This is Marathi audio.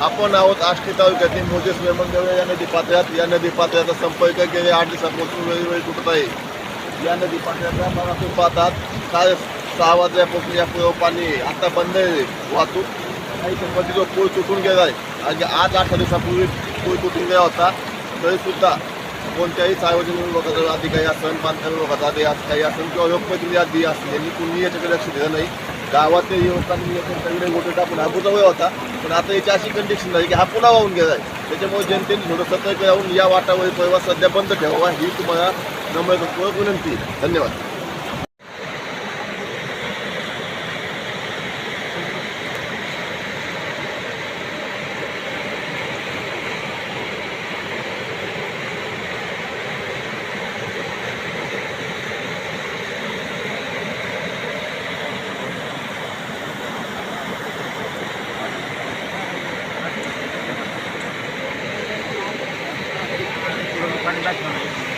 आपण आहोत आष्टी तालुक्यातील मोजेस वेमंगवे या नदी पात्रात. या नदी पात्राचा संपर्क गेले आठ दिवसापासून वेळोवेळी तुटत आहे. या नदी पात्राच्या भागातून पाहतात काल सहा वाजल्यापासून या पूर्व पाणी आता बंद आहे. वाहतूक काही संबंधी जो पूल तुटून गेला आहे. आणि आज आठ दिवसापूर्वी पूल तुटून गेला होता. तरीसुद्धा कोणत्याही सार्वजनिक विभागाचा अधिकारी असेल बांधकाम विभागाचा अधिकारी काही असेल किंवा लोकप्रतिनिधी अधिकारी असतील यांनी कुणीही याच्याकडे लक्ष दिलं नाही. गावातले युवकांनी सगळे मोठे टाकून हा बुजावला होता. पण आता याची अशी कंडिशन झाली की हा पुन्हा वाहून गेला आहे. त्याच्यामुळे जनतेने थोडं सतर्क राहून या वाटावरील प्रवास सध्या बंद ठेवावा ही तुम्हाला नम्र विनंती. धन्यवाद. কাজ হবে